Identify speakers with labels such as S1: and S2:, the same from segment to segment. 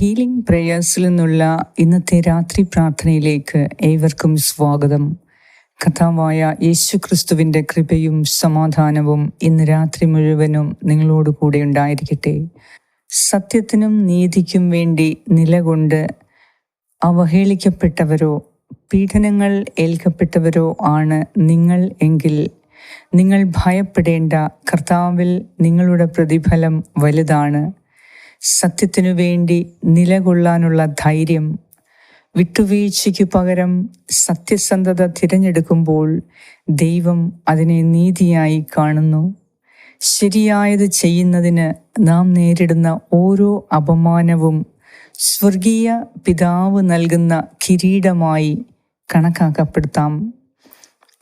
S1: Healing പ്രേയേഴ്സിൽ നിന്നുള്ള ഇന്നത്തെ രാത്രി പ്രാർത്ഥനയിലേക്ക് ഏവർക്കും സ്വാഗതം. കഥാവായ യേശു ക്രിസ്തുവിന്റെ കൃപയും സമാധാനവും ഇന്ന് രാത്രി മുഴുവനും നിങ്ങളോട് കൂടെ ഉണ്ടായിരിക്കട്ടെ. സത്യത്തിനും നീതിക്കും വേണ്ടി നിലകൊണ്ട് അവഹേളിക്കപ്പെട്ടവരോ പീഡനങ്ങൾ ഏൽക്കപ്പെട്ടവരോ ആണ് നിങ്ങൾ എങ്കിൽ നിങ്ങൾ ഭയപ്പെടേണ്ട കർത്താവിൽ നിങ്ങളുടെ പ്രതിഫലം വലുതാണ്. സത്യത്തിനു വേണ്ടി നിലകൊള്ളാനുള്ള ധൈര്യം. വിട്ടുവീഴ്ചയ്ക്കു പകരം സത്യസന്ധത തിരഞ്ഞെടുക്കുമ്പോൾ ദൈവം അതിനെ നീതിയായി കാണുന്നു. ശരിയായത് ചെയ്യുന്നതിന് നാം നേരിടുന്ന ഓരോ അപമാനവും സ്വർഗീയ പിതാവ് നൽകുന്ന കിരീടമായി കണക്കാക്കപ്പെടുത്താം.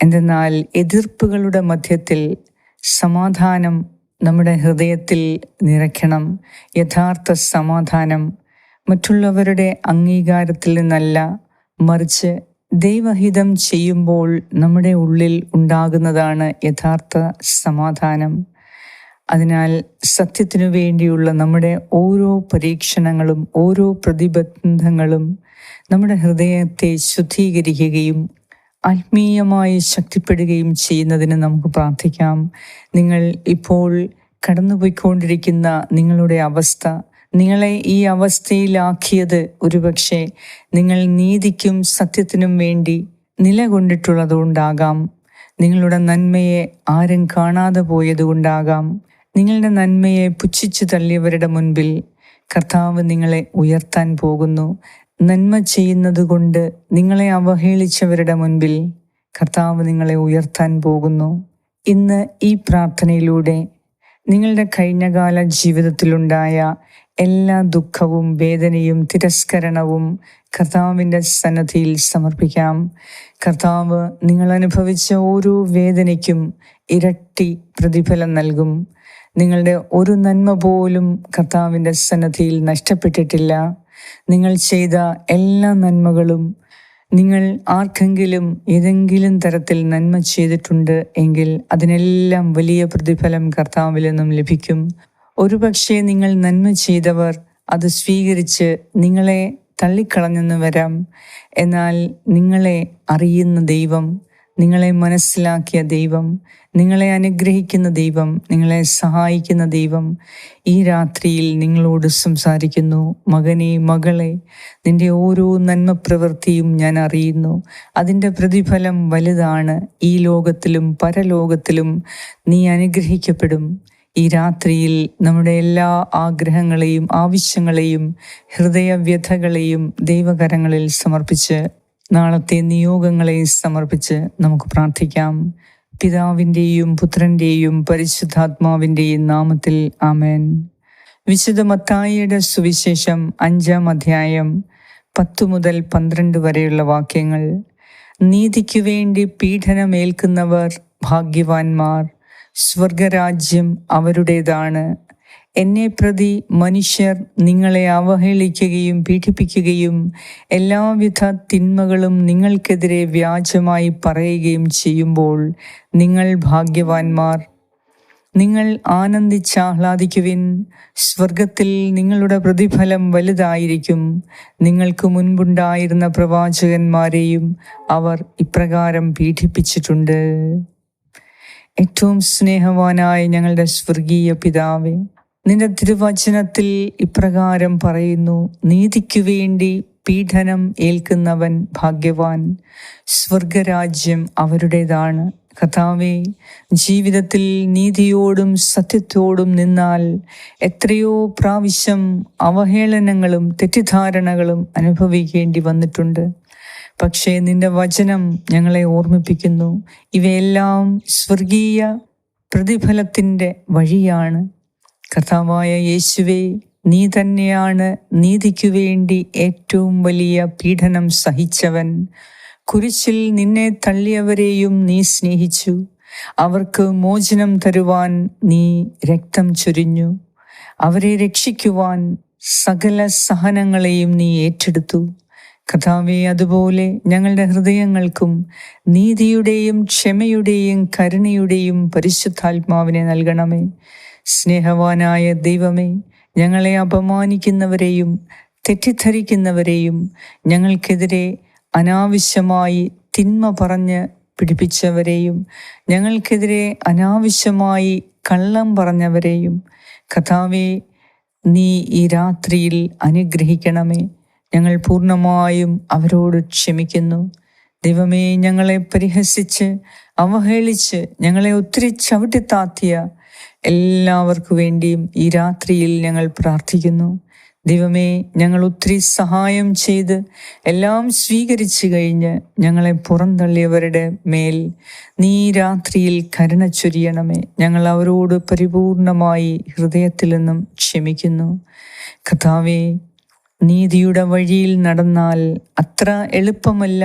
S1: എന്തെന്നാൽ എതിർപ്പുകളുടെ മധ്യത്തിൽ സമാധാനം നമ്മുടെ ഹൃദയത്തിൽ നിറയ്ക്കണം. യഥാർത്ഥ സമാധാനം മറ്റുള്ളവരുടെ അംഗീകാരത്തിൽ നിന്നല്ല. മറിച്ച് ദൈവഹിതം ചെയ്യുമ്പോൾ നമ്മുടെ ഉള്ളിൽ ഉണ്ടാകുന്നതാണ് യഥാർത്ഥ സമാധാനം. അതിനാൽ സത്യത്തിനു വേണ്ടിയുള്ള നമ്മുടെ ഓരോ പരീക്ഷണങ്ങളും ഓരോ പ്രതിബന്ധങ്ങളും നമ്മുടെ ഹൃദയത്തെ ശുദ്ധീകരിക്കുകയും ആത്മീയമായി ശക്തിപ്പെടുകയും ചെയ്യുന്നതിന് നമുക്ക് പ്രാർത്ഥിക്കാം. നിങ്ങൾ ഇപ്പോൾ കടന്നുപോയിക്കൊണ്ടിരിക്കുന്ന നിങ്ങളുടെ അവസ്ഥ നിങ്ങളെ ഈ അവസ്ഥയിലാക്കിയത് ഒരുപക്ഷെ നിങ്ങൾ നീതിക്കും സത്യത്തിനും വേണ്ടി നിലകൊണ്ടിട്ടുള്ളതുകൊണ്ടാകാം. നിങ്ങളുടെ നന്മയെ ആരും കാണാതെ പോയതുകൊണ്ടാകാം. നിങ്ങളുടെ നന്മയെ പുച്ഛിച്ചു തള്ളിയവരുടെ മുൻപിൽ കർത്താവ് നിങ്ങളെ ഉയർത്താൻ പോകുന്നു. നന്മ ചെയ്യുന്നതുകൊണ്ട് നിങ്ങളെ അവഹേളിച്ചവരുടെ മുൻപിൽ കർത്താവ് നിങ്ങളെ ഉയർത്താൻ പോകുന്നു. ഇന്ന് ഈ പ്രാർത്ഥനയിലൂടെ നിങ്ങളുടെ കഴിഞ്ഞകാല ജീവിതത്തിലുണ്ടായ എല്ലാ ദുഃഖവും വേദനയും തിരസ്കരണവും കർത്താവിന്റെ സന്നദ്ധിയിൽ സമർപ്പിക്കാം. കർത്താവ് നിങ്ങൾ അനുഭവിച്ച ഓരോ വേദനയ്ക്കും ഇരട്ടി പ്രതിഫലം നൽകും. നിങ്ങളുടെ ഒരു നന്മ പോലും കർത്താവിന്റെ സന്നദ്ധിയിൽ നഷ്ടപ്പെട്ടിട്ടില്ല. നിങ്ങൾ ചെയ്ത എല്ലാ നന്മകളും നിങ്ങൾ ആർക്കെങ്കിലും ഏതെങ്കിലും തരത്തിൽ നന്മ ചെയ്തിട്ടുണ്ട് എങ്കിൽ അതിനെല്ലാം വലിയ പ്രതിഫലം കർത്താവിൽ നിന്നും ലഭിക്കും. ഒരുപക്ഷെ നിങ്ങൾ നന്മ ചെയ്തവർ അത് സ്വീകരിച്ച് നിങ്ങളെ തള്ളിക്കളഞ്ഞെന്ന് വരാം. എന്നാൽ നിങ്ങളെ അറിയുന്ന ദൈവം നിങ്ങളെ മനസ്സിലാക്കിയ ദൈവം നിങ്ങളെ അനുഗ്രഹിക്കുന്ന ദൈവം നിങ്ങളെ സഹായിക്കുന്ന ദൈവം ഈ രാത്രിയിൽ നിങ്ങളോട് സംസാരിക്കുന്നു. മകനെ മകളെ നിന്റെ ഓരോ നന്മ പ്രവൃത്തിയും ഞാൻ അറിയുന്നു. അതിന്റെ പ്രതിഫലം വലുതാണ്. ഈ ലോകത്തിലും പരലോകത്തിലും നീ അനുഗ്രഹിക്കപ്പെടും. ഈ രാത്രിയിൽ നമ്മുടെ എല്ലാ ആഗ്രഹങ്ങളെയും ആവശ്യങ്ങളെയും ഹൃദയവ്യഥകളെയും ദൈവകരങ്ങളിൽ സമർപ്പിച്ച് നാളത്തെ നിയോഗങ്ങളെ സമർപ്പിച്ച് നമുക്ക് പ്രാർത്ഥിക്കാം. പിതാവിന്റെയും പുത്രന്റെയും പരിശുദ്ധാത്മാവിന്റെയും നാമത്തിൽ ആമേൻ. വിശുദ്ധ മത്തായിയുടെ സുവിശേഷം അഞ്ചാം അധ്യായം പത്തു മുതൽ പന്ത്രണ്ട് വരെയുള്ള വാക്യങ്ങൾ. നീതിക്കു വേണ്ടി പീഡനമേൽക്കുന്നവർ ഭാഗ്യവാന്മാർ. സ്വർഗരാജ്യം അവരുടേതാണ്. എന്നെ പ്രതി മനുഷ്യർ നിങ്ങളെ അവഹേളിക്കുകയും പീഡിപ്പിക്കുകയും എല്ലാവിധ തിന്മകളും നിങ്ങൾക്കെതിരെ വ്യാജമായി പറയുകയും ചെയ്യുമ്പോൾ നിങ്ങൾ ഭാഗ്യവാന്മാർ. നിങ്ങൾ ആനന്ദിച്ചാഹ്ലാദിക്കുവിൻ സ്വർഗത്തിൽ നിങ്ങളുടെ പ്രതിഫലം വലുതായിരിക്കും. നിങ്ങൾക്ക് മുൻപുണ്ടായിരുന്ന പ്രവാചകന്മാരെയും അവർ ഇപ്രകാരം പീഡിപ്പിച്ചിട്ടുണ്ട്. ഏറ്റവും സ്നേഹവാനായ ഞങ്ങളുടെ സ്വർഗീയ പിതാവേ നിന്റെ തിരുവചനത്തിൽ ഇപ്രകാരം പറയുന്നു നീതിക്കു വേണ്ടി പീഡനം ഏൽക്കുന്നവൻ ഭാഗ്യവാൻ. സ്വർഗരാജ്യം അവരുടേതാണ്. കഥാവേ ജീവിതത്തിൽ നീതിയോടും സത്യത്തോടും നിന്നാൽ എത്രയോ പ്രാവശ്യം അവഹേളനങ്ങളും തെറ്റിദ്ധാരണകളും അനുഭവിക്കേണ്ടി വന്നിട്ടുണ്ട്. പക്ഷേ നിന്റെ വചനം ഞങ്ങളെ ഓർമ്മിപ്പിക്കുന്നു. ഇവയെല്ലാം സ്വർഗീയ പ്രതിഫലത്തിന്റെ വഴിയാണ്. കർത്താവായ യേശുവേ നീ തന്നെയാണ് നീതിക്കു വേണ്ടി ഏറ്റവും വലിയ പീഡനം സഹിച്ചവൻ. കുരിശിൽ നിന്നെ തള്ളിയവരെയും നീ സ്നേഹിച്ചു. അവർക്ക് മോചനം തരുവാൻ നീ രക്തം ചൊരിഞ്ഞു. അവരെ രക്ഷിക്കുവാൻ സകല സഹനങ്ങളെയും നീ ഏറ്റെടുത്തു. കഥാവെ അതുപോലെ ഞങ്ങളുടെ ഹൃദയങ്ങൾക്കും നീതിയുടെയും ക്ഷമയുടെയും കരുണയുടെയും പരിശുദ്ധാത്മാവിനെ നൽകണമേ. സ്നേഹവാനായ ദൈവമേ ഞങ്ങളെ അപമാനിക്കുന്നവരെയും തെറ്റിദ്ധരിക്കുന്നവരെയും ഞങ്ങൾക്കെതിരെ അനാവശ്യമായി തിന്മ പറഞ്ഞ് പിടിപ്പിച്ചവരെയും ഞങ്ങൾക്കെതിരെ അനാവശ്യമായി കള്ളം പറഞ്ഞവരെയും കഥാവെ നീ ഈ രാത്രിയിൽ അനുഗ്രഹിക്കണമേ. ഞങ്ങൾ പൂർണമായും അവരോട് ക്ഷമിക്കുന്നു. ദൈവമേ ഞങ്ങളെ പരിഹസിച്ച് അവഹേളിച്ച് ഞങ്ങളെ ഒത്തിരി ചവിട്ടിത്താത്തിയ എല്ലാവർക്കു വേണ്ടിയും ഈ രാത്രിയിൽ ഞങ്ങൾ പ്രാർത്ഥിക്കുന്നു. ദൈവമേ ഞങ്ങൾ ഒത്തിരി സഹായം ചെയ്ത് എല്ലാം സ്വീകരിച്ചു കഴിഞ്ഞ് ഞങ്ങളെ പുറന്തള്ളിയവരുടെ മേൽ നീ രാത്രിയിൽ കരുണ ചൊരിയണമേ. ഞങ്ങൾ അവരോട് പരിപൂർണമായി ഹൃദയത്തിൽ നിന്നും ക്ഷമിക്കുന്നു. കഥാവേ നീതിയുടെ വഴിയിൽ നടന്നാൽ അത്ര എളുപ്പമല്ല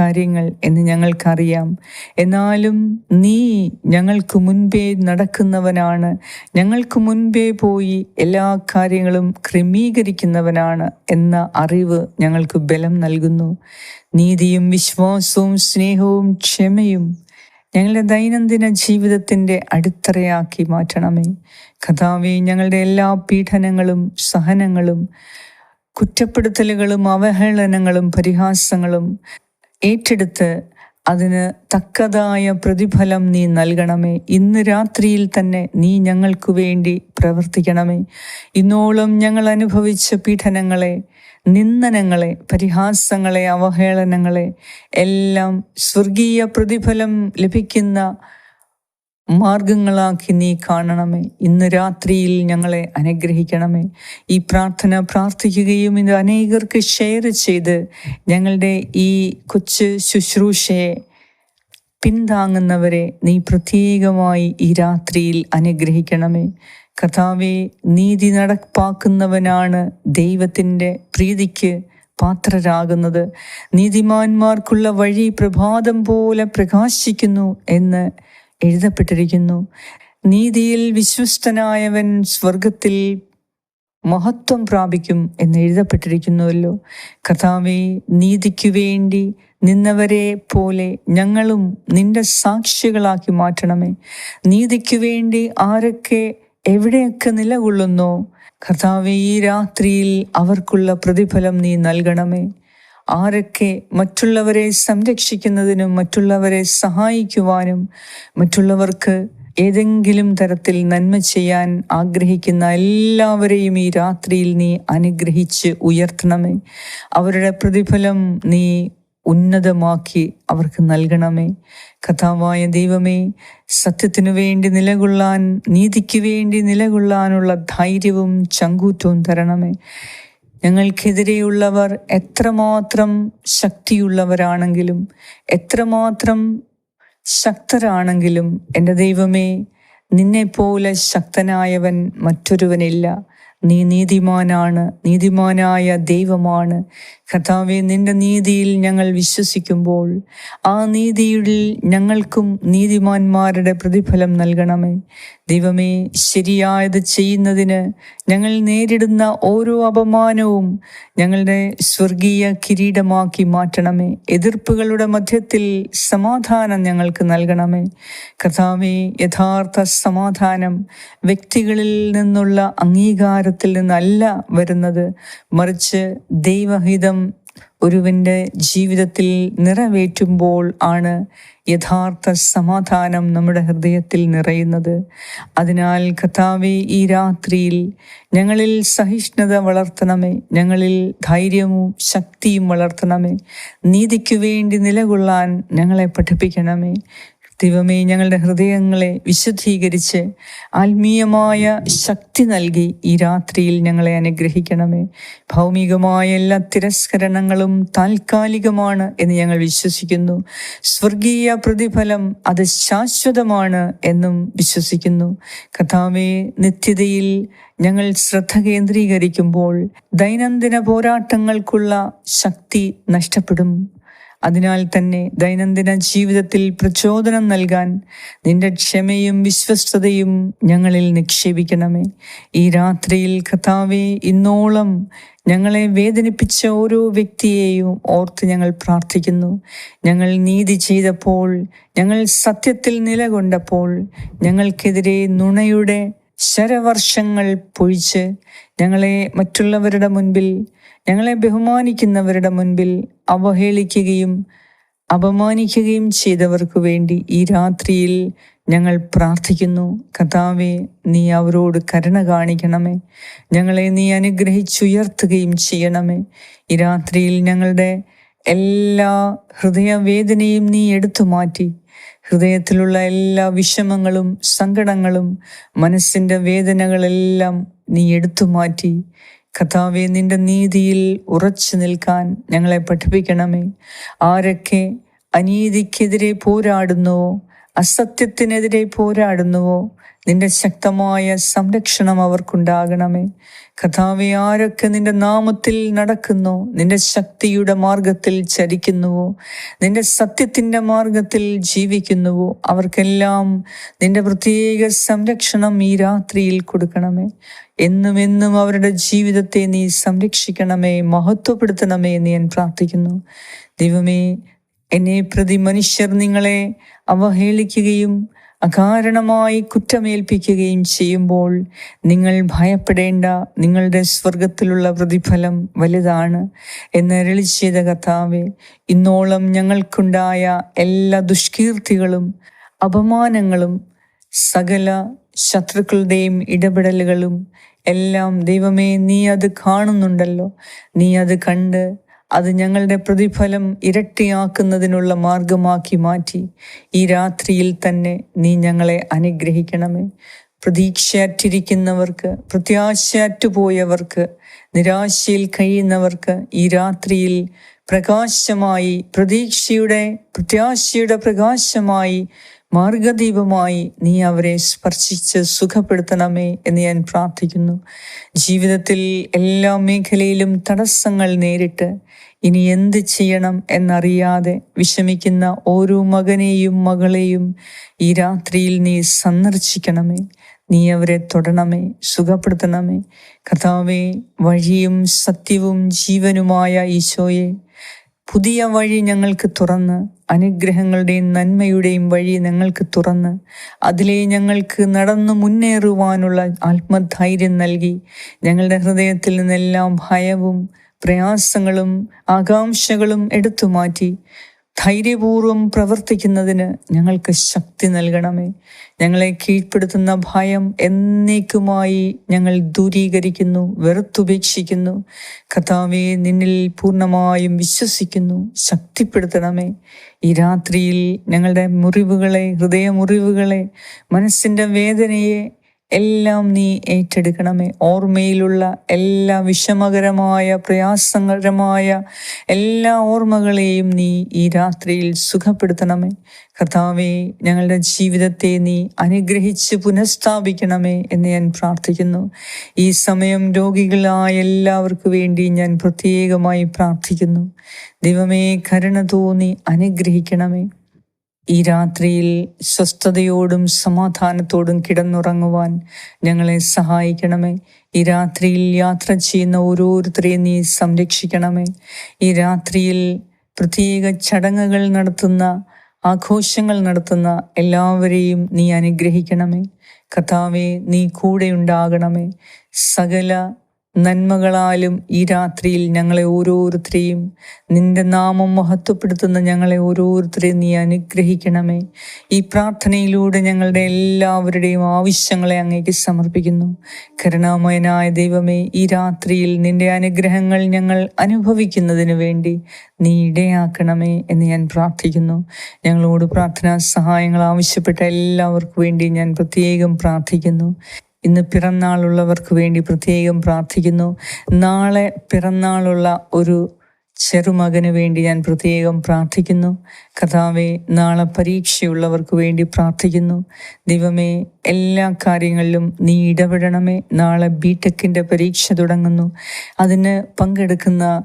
S1: കാര്യങ്ങൾ എന്ന് ഞങ്ങൾക്കറിയാം. എന്നാലും നീ ഞങ്ങൾക്ക് മുൻപേ നടക്കുന്നവനാണ്. ഞങ്ങൾക്ക് മുൻപേ പോയി എല്ലാ കാര്യങ്ങളും ക്രമീകരിക്കുന്നവനാണ് എന്ന അറിവ് ഞങ്ങൾക്ക് ബലം നൽകുന്നു. നീതിയും വിശ്വാസവും സ്നേഹവും ക്ഷമയും ഞങ്ങളുടെ ദൈനംദിന ജീവിതത്തിന്റെ അടിത്തറയാക്കി മാറ്റണമേ. കഥാവെ ഞങ്ങളുടെ എല്ലാ പീഡനങ്ങളും സഹനങ്ങളും കുറ്റപ്പെടുത്തലുകളും അവഹേളനങ്ങളും പരിഹാസങ്ങളും ഏറ്റെടുത്ത് അതിന് തക്കതായ പ്രതിഫലം നീ നൽകണമേ. ഇന്ന് രാത്രിയിൽ തന്നെ നീ ഞങ്ങൾക്ക് വേണ്ടി പ്രവർത്തിക്കണമേ. ഇന്നോളം ഞങ്ങൾ അനുഭവിച്ച പീഡനങ്ങളെ നിന്ദനങ്ങളെ പരിഹാസങ്ങളെ അവഹേളനങ്ങളെ എല്ലാം സ്വർഗീയ പ്രതിഫലം ലഭിക്കുന്ന മാർഗങ്ങളാക്കി നീ കാണണമേ. ഇന്ന് രാത്രിയിൽ ഞങ്ങളെ അനുഗ്രഹിക്കണമേ. ഈ പ്രാർത്ഥന പ്രാർത്ഥിക്കുകയും ഇത് അനേകർക്ക് ഷെയർ ചെയ്ത് ഞങ്ങളുടെ ഈ കൊച്ചു ശുശ്രൂഷയെ പിന്താങ്ങുന്നവരെ നീ പ്രത്യേകമായി ഈ രാത്രിയിൽ അനുഗ്രഹിക്കണമേ. കഥാവെ നീതി നടപ്പാക്കുന്നവനാണ് ദൈവത്തിന്റെ പ്രീതിക്ക് പാത്രരാകുന്നത്. നീതിമാന്മാർക്കുള്ള വഴി പ്രഭാതം പോലെ പ്രകാശിക്കുന്നു എന്ന് എഴുതപ്പെട്ടിരിക്കുന്നു. നീതിയിൽ വിശ്വസ്തനായവൻ സ്വർഗത്തിൽ മഹത്വം പ്രാപിക്കും എന്ന് എഴുതപ്പെട്ടിരിക്കുന്നുവല്ലോ. കഥാവെ നീതിക്കു വേണ്ടി നിന്നവരെ പോലെ ഞങ്ങളും നിന്റെ സാക്ഷികളാക്കി മാറ്റണമേ. നീതിക്കു വേണ്ടി ആരൊക്കെ എവിടെയൊക്കെ നിലകൊള്ളുന്നോ കർത്താവെ ഈ രാത്രിയിൽ അവർക്കുള്ള പ്രതിഫലം നീ നൽകണമേ. ആരൊക്കെ മറ്റുള്ളവരെ സംരക്ഷിക്കുന്നതിനും മറ്റുള്ളവരെ സഹായിക്കുവാനും മറ്റുള്ളവർക്ക് ഏതെങ്കിലും തരത്തിൽ നന്മ ചെയ്യാൻ ആഗ്രഹിക്കുന്ന എല്ലാവരെയും ഈ രാത്രിയിൽ നീ അനുഗ്രഹിച്ച് ഉയർത്തണമേ. അവരുടെ പ്രതിഫലം നീ ഉന്നതമാക്കി അവർക്ക് നൽകണമേ. കഥാവായ ദൈവമേ സത്യത്തിനു വേണ്ടി നിലകൊള്ളാൻ നീതിക്ക് വേണ്ടി നിലകൊള്ളാനുള്ള ധൈര്യവും ചങ്കൂറ്റവും തരണമേ. ഞങ്ങൾക്കെതിരെയുള്ളവർ എത്രമാത്രം ശക്തിയുള്ളവരാണെങ്കിലും എത്രമാത്രം ശക്തരാണെങ്കിലും എന്റെ ദൈവമേ നിന്നെപ്പോലെ ശക്തനായവൻ മറ്റൊരുവനില്ല. നീ നീതിമാനാണ് നീതിമാനായ ദൈവമാണ്. കഥാവെ നിന്റെ നീതിയിൽ ഞങ്ങൾ വിശ്വസിക്കുമ്പോൾ ആ നീതിയിൽ ഞങ്ങൾക്കും നീതിമാന്മാരുടെ പ്രതിഫലം നൽകണമേ. ദൈവമേ ശരിയായത് ചെയ്യുന്നതിന് ഞങ്ങൾ നേരിടുന്ന ഓരോ അപമാനവും ഞങ്ങളുടെ സ്വർഗീയ കിരീടമാക്കി മാറ്റണമേ. എതിർപ്പുകളുടെ മധ്യത്തിൽ സമാധാനം ഞങ്ങൾക്ക് നൽകണമേ. കഥാവെ യഥാർത്ഥ സമാധാനം വ്യക്തികളിൽ നിന്നുള്ള അംഗീകാരത്തിൽ നിന്നല്ല വരുന്നത്. മറിച്ച് ദൈവഹിതം ഒരുവന്റെ ജീവിതത്തിൽ നിറവേറ്റുമ്പോൾ ആണ് യഥാർത്ഥ സമാധാനം നമ്മുടെ ഹൃദയത്തിൽ നിറയുന്നത്. അതിനാൽ കഥാവെ ഈ രാത്രിയിൽ ഞങ്ങളിൽ സഹിഷ്ണുത വളർത്തണമേ. ഞങ്ങളിൽ ധൈര്യവും ശക്തിയും വളർത്തണമേ. നീതിക്കു വേണ്ടി നിലകൊള്ളാൻ ഞങ്ങളെ പഠിപ്പിക്കണമേ. ദൈവമേ ഞങ്ങളുടെ ഹൃദയങ്ങളെ വിശുദ്ധീകരിച്ച് ആത്മീയമായ ശക്തി നൽകി ഈ രാത്രിയിൽ ഞങ്ങളെ അനുഗ്രഹിക്കണമേ. ഭൗമികമായ എല്ലാ തിരസ്കരണങ്ങളും താൽക്കാലികമാണ് എന്ന് ഞങ്ങൾ വിശ്വസിക്കുന്നു. സ്വർഗീയ പ്രതിഫലം അത് ശാശ്വതമാണ് എന്നും വിശ്വസിക്കുന്നു. കഥാവേ നിത്യതയിൽ ഞങ്ങൾ ശ്രദ്ധ കേന്ദ്രീകരിക്കുമ്പോൾ ദൈനംദിന പോരാട്ടങ്ങൾക്കുള്ള ശക്തി നഷ്ടപ്പെടും. അതിനാൽ തന്നെ ദൈനംദിന ജീവിതത്തിൽ പ്രചോദനം നൽകാൻ നിന്റെ ക്ഷമയും വിശ്വസ്തതയും ഞങ്ങളിൽ നിക്ഷേപിക്കണമേ. ഈ രാത്രിയിൽ കഥാവെ ഇന്നോളം ഞങ്ങളെ വേദനിപ്പിച്ച ഓരോ വ്യക്തിയെയും ഓർത്ത് ഞങ്ങൾ പ്രാർത്ഥിക്കുന്നു. ഞങ്ങൾ നീതി ചെയ്തപ്പോൾ ഞങ്ങൾ സത്യത്തിൽ നിലകൊണ്ടപ്പോൾ ഞങ്ങൾക്കെതിരെ നുണയുടെ ശരവർഷങ്ങൾ പൊഴിച്ച് ഞങ്ങളെ മറ്റുള്ളവരുടെ മുൻപിൽ ഞങ്ങളെ ബഹുമാനിക്കുന്നവരുടെ മുൻപിൽ അവഹേളിക്കുകയും അപമാനിക്കുകയും ചെയ്തവർക്ക് വേണ്ടി ഈ രാത്രിയിൽ ഞങ്ങൾ പ്രാർത്ഥിക്കുന്നു. കഥാവെ നീ അവരോട് കരുണ കാണിക്കണമേ. ഞങ്ങളെ നീ അനുഗ്രഹിച്ചുയർത്തുകയും ചെയ്യണമേ. ഈ രാത്രിയിൽ ഞങ്ങളുടെ എല്ലാ ഹൃദയവേദനയും നീ എടുത്തു മാറ്റി. ഹൃദയത്തിലുള്ള എല്ലാ വിഷമങ്ങളും സങ്കടങ്ങളും മനസ്സിന്റെ വേദനകളെല്ലാം നീ എടുത്തു മാറ്റി. കഥാവെ നിന്റെ നീതിയിൽ ഉറച്ചു നിൽക്കാൻ ഞങ്ങളെ പഠിപ്പിക്കണമേ. ആരൊക്കെ അനീതിക്കെതിരെ പോരാടുന്നുവോ അസത്യത്തിനെതിരെ പോരാടുന്നുവോ? നിന്റെ ശക്തമായ സംരക്ഷണം അവർക്കുണ്ടാകണമേ. കഥാവെ ആരൊക്കെ നിന്റെ നാമത്തിൽ നടക്കുന്നു നിന്റെ ശക്തിയുടെ മാർഗത്തിൽ ചരിക്കുന്നുവോ നിന്റെ സത്യത്തിന്റെ മാർഗത്തിൽ ജീവിക്കുന്നുവോ അവർക്കെല്ലാം നിന്റെ പ്രത്യേക സംരക്ഷണം ഈ രാത്രിയിൽ കൊടുക്കണമേ. എന്നും എന്നും അവരുടെ ജീവിതത്തെ നീ സംരക്ഷിക്കണമേ മഹത്വപ്പെടുത്തണമേ എന്ന് ഞാൻ പ്രാർത്ഥിക്കുന്നു. ദൈവമേ എന്നെ പ്രതി മനുഷ്യർ നിങ്ങളെ അവഹേളിക്കുകയും അകാരണമായി കുറ്റമേൽപ്പിക്കുകയും ചെയ്യുമ്പോൾ നിങ്ങൾ ഭയപ്പെടേണ്ട നിങ്ങളുടെ സ്വർഗത്തിലുള്ള പ്രതിഫലം വലുതാണ് എന്ന് അരളി ചെയ്ത കഥാവെ ഇന്നോളം ഞങ്ങൾക്കുണ്ടായ എല്ലാ ദുഷ്കീർത്തികളും അപമാനങ്ങളും സകല ശത്രുക്കളുടെയും ഇടപെടലുകളും എല്ലാം ദൈവമേ നീ അത് കാണുന്നുണ്ടല്ലോ. നീ അത് കണ്ട് അത് ഞങ്ങളുടെ പ്രതിഫലം ഇരട്ടിയാക്കുന്നതിനുള്ള മാർഗമാക്കി മാറ്റി. ഈ രാത്രിയിൽ തന്നെ നീ ഞങ്ങളെ അനുഗ്രഹിക്കണമേ. പ്രതീക്ഷയറ്റിരിക്കുന്നവർക്ക് പ്രത്യാശയറ്റുപോയവർക്ക് നിരാശയിൽ കഴിയുന്നവർക്ക് ഈ രാത്രിയിൽ പ്രകാശമായി പ്രതീക്ഷയുടെ പ്രത്യാശയുടെ പ്രകാശമായി മാർഗദീപമായി നീ അവരെ സ്പർശിച്ച് സുഖപ്പെടുത്തണമേ എന്ന് ഞാൻ പ്രാർത്ഥിക്കുന്നു. ജീവിതത്തിൽ എല്ലാ മേഖലയിലും തടസ്സങ്ങൾ നേരിട്ട് ഇനി എന്ത് ചെയ്യണം എന്നറിയാതെ വിഷമിക്കുന്ന ഓരോ മകനെയും മകളെയും ഈ രാത്രിയിൽ നീ സന്ദർശിക്കണമേ. നീ അവരെ തൊടണമേ സുഖപ്പെടുത്തണമേ. കഥാവേ വഴിയും സത്യവും ജീവനുമായ ഈശോയെ പുതിയ വഴി ഞങ്ങൾക്ക് തുറന്ന് അനുഗ്രഹങ്ങളുടെയും നന്മയുടെയും വഴി ഞങ്ങൾക്ക് തുറന്ന് അതിലെ ഞങ്ങൾക്ക് നടന്നു മുന്നേറുവാനുള്ള ആത്മധൈര്യം നൽകി ഞങ്ങളുടെ ഹൃദയത്തിൽ നിന്നെല്ലാം ഭയവും പ്രയാസങ്ങളും ആകാംക്ഷകളും എടുത്തു മാറ്റി ധൈര്യപൂർവം പ്രവർത്തിക്കുന്നതിന് ഞങ്ങൾക്ക് ശക്തി നൽകണമേ. ഞങ്ങളെ കീഴ്പ്പെടുത്തുന്ന ഭയം എന്നേക്കുമായി ഞങ്ങൾ ദൂരീകരിക്കുന്നു വെറുത്തുപേക്ഷിക്കുന്നു. കഥാവെ നിന്നിൽ പൂർണമായും വിശ്വസിക്കുന്നു ശക്തിപ്പെടുത്തണമേ. ഈ രാത്രിയിൽ ഞങ്ങളുടെ മുറിവുകളെ ഹൃദയമുറിവുകളെ മനസ്സിന്റെ വേദനയെ എല്ലാം നീ ഏറ്റെടുക്കണമേ. ഓർമ്മയിലുള്ള എല്ലാ വിഷമകരമായ പ്രയാസകരമായ എല്ലാ ഓർമ്മകളെയും നീ ഈ രാത്രിയിൽ സുഖപ്പെടുത്തണമേ. കർത്താവെ ഞങ്ങളുടെ ജീവിതത്തെ നീ അനുഗ്രഹിച്ച് പുനഃസ്ഥാപിക്കണമേ എന്ന് ഞാൻ പ്രാർത്ഥിക്കുന്നു. ഈ സമയം രോഗികളായ എല്ലാവർക്കും വേണ്ടി ഞാൻ പ്രത്യേകമായി പ്രാർത്ഥിക്കുന്നു. ദൈവമേ കരുണ തോന്നി അനുഗ്രഹിക്കണമേ. ഈ രാത്രിയിൽ സ്വസ്ഥതയോടും സമാധാനത്തോടും കിടന്നുറങ്ങുവാൻ ഞങ്ങളെ സഹായിക്കണമേ. ഈ രാത്രിയിൽ യാത്ര ചെയ്യുന്ന ഓരോരുത്തരെയും നീ സംരക്ഷിക്കണമേ. ഈ രാത്രിയിൽ പ്രത്യേക ചടങ്ങുകൾ നടത്തുന്ന ആഘോഷങ്ങൾ നടത്തുന്ന എല്ലാവരെയും നീ അനുഗ്രഹിക്കണമേ. കഥാവെ നീ കൂടെ ഉണ്ടാകണമേ. സകല നന്മകളാലും ഈ രാത്രിയിൽ ഞങ്ങളെ ഓരോരുത്തരെയും നിന്റെ നാമം മഹത്വപ്പെടുത്തുന്ന ഞങ്ങളെ ഓരോരുത്തരെയും നീ അനുഗ്രഹിക്കണമേ. ഈ പ്രാർത്ഥനയിലൂടെ ഞങ്ങളുടെ എല്ലാവരുടെയും ആവശ്യങ്ങളെ അങ്ങേക്ക് സമർപ്പിക്കുന്നു. കരുണാമയനായ ദൈവമേ ഈ രാത്രിയിൽ നിന്റെ അനുഗ്രഹങ്ങൾ ഞങ്ങൾ അനുഭവിക്കുന്നതിന് വേണ്ടി നീ ഇടയാക്കണമേ എന്ന് ഞാൻ പ്രാർത്ഥിക്കുന്നു. ഞങ്ങളോട് പ്രാർത്ഥനാ സഹായങ്ങൾ ആവശ്യപ്പെട്ട എല്ലാവർക്കും വേണ്ടി ഞാൻ പ്രത്യേകം പ്രാർത്ഥിക്കുന്നു. ഇന്ന് പിറന്നാളുള്ളവർക്ക് വേണ്ടി പ്രത്യേകം പ്രാർത്ഥിക്കുന്നു. നാളെ പിറന്നാളുള്ള ഒരു ചെറുമകന് വേണ്ടി ഞാൻ പ്രത്യേകം പ്രാർത്ഥിക്കുന്നു. കഥാവെ നാളെ പരീക്ഷയുള്ളവർക്ക് വേണ്ടി പ്രാർത്ഥിക്കുന്നു. ദൈവമേ എല്ലാ കാര്യങ്ങളിലും നീ ഇടപെടണമേ. നാളെ ബി ടെക്കിന്റെ പരീക്ഷ തുടങ്ങുന്നു. അതിന് പങ്കെടുക്കുന്ന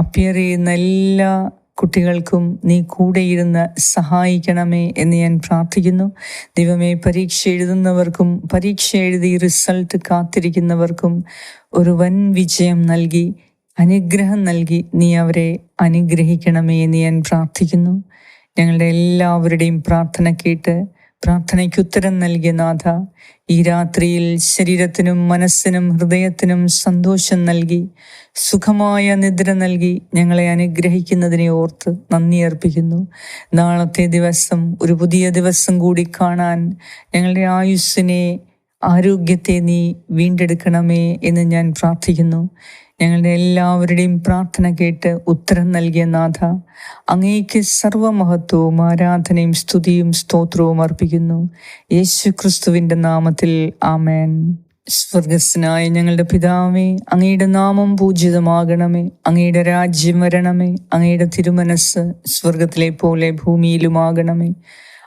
S1: അപ്പിയർ ചെയ്യുന്ന എല്ലാ കുട്ടികൾക്കും നീ കൂടെയിരുന്ന് സഹായിക്കണമേ എന്ന് ഞാൻ പ്രാർത്ഥിക്കുന്നു. ദൈവമേ പരീക്ഷ എഴുതുന്നവർക്കും പരീക്ഷ എഴുതി റിസൾട്ട് കാത്തിരിക്കുന്നവർക്കും ഒരു വൻ വിജയം നൽകി അനുഗ്രഹം നൽകി നീ അവരെ അനുഗ്രഹിക്കണമേ എന്ന് ഞാൻ പ്രാർത്ഥിക്കുന്നു. ഞങ്ങളുടെ എല്ലാവരുടെയും പ്രാർത്ഥന കേട്ട് പ്രാർത്ഥനയ്ക്ക് ഉത്തരം നൽകിയ നാഥ ഈ രാത്രിയിൽ ശരീരത്തിനും മനസ്സിനും ഹൃദയത്തിനും സന്തോഷം നൽകി സുഖമായ നിദ്ര നൽകി ഞങ്ങളെ അനുഗ്രഹിക്കുന്നതിനെ ഓർത്ത് നന്ദി അർപ്പിക്കുന്നു. നാളത്തെ ദിവസം ഒരു പുതിയ ദിവസം കൂടി കാണാൻ ഞങ്ങളുടെ ആയുസ്സിനെ ആരോഗ്യത്തെ നീ വീണ്ടെടുക്കണമേ എന്ന് ഞാൻ പ്രാർത്ഥിക്കുന്നു. ഞങ്ങളുടെ എല്ലാവരുടെയും പ്രാർത്ഥന കേട്ട് ഉത്തരം നൽകിയ നാഥ അങ്ങേക്ക് സർവമഹത്വവും ആരാധനയും സ്തുതിയും സ്തോത്രവും അർപ്പിക്കുന്നു. യേശു ക്രിസ്തുവിന്റെ നാമത്തിൽ ആമേൻ. സ്വർഗസ്നായ ഞങ്ങളുടെ പിതാവേ അങ്ങയുടെ നാമം പൂജിതമാകണമേ. അങ്ങയുടെ രാജ്യം വരണമേ. അങ്ങയുടെ തിരുമനസ് സ്വർഗത്തിലെ പോലെ ഭൂമിയിലുമാകണമേ.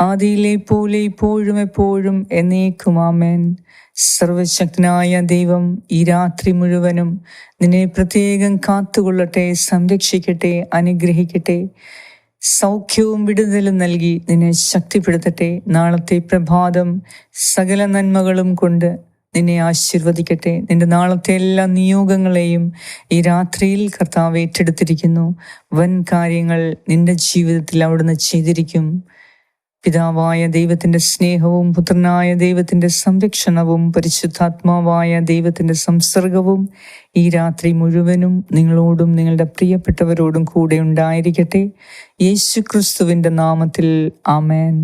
S1: ആദിയിലെ പോലെ ഇപ്പോഴും എപ്പോഴും എന്നേക്കും ആമേൻ. സർവശക്തനായ ദൈവം ഈ രാത്രി മുഴുവനും നിന്നെ പ്രത്യേകം കാത്തുകൊള്ളട്ടെ സംരക്ഷിക്കട്ടെ അനുഗ്രഹിക്കട്ടെ. സൗഖ്യവും വിടുതലും നൽകി നിന്നെ ശക്തിപ്പെടുത്തട്ടെ. നാളത്തെ പ്രഭാതം സകല നന്മകളും കൊണ്ട് നിന്നെ ആശീർവദിക്കട്ടെ. നിന്റെ നാളത്തെ എല്ലാ നിയോഗങ്ങളെയും ഈ രാത്രിയിൽ കർത്താവ് ഏറ്റെടുത്തിരിക്കുന്നു. വൻ കാര്യങ്ങൾ നിന്റെ ജീവിതത്തിൽ അവിടുന്ന് ചെയ്തിരിക്കും. പിതാവായ ദൈവത്തിന്റെ സ്നേഹവും പുത്രനായ ദൈവത്തിന്റെ സംരക്ഷണവും പരിശുദ്ധാത്മാവായ ദൈവത്തിന്റെ സംസർഗവും ഈ രാത്രി മുഴുവനും നിങ്ങളോടും നിങ്ങളുടെ പ്രിയപ്പെട്ടവരോടും കൂടെ ഉണ്ടായിരിക്കട്ടെ. യേശു നാമത്തിൽ ആമേൻ.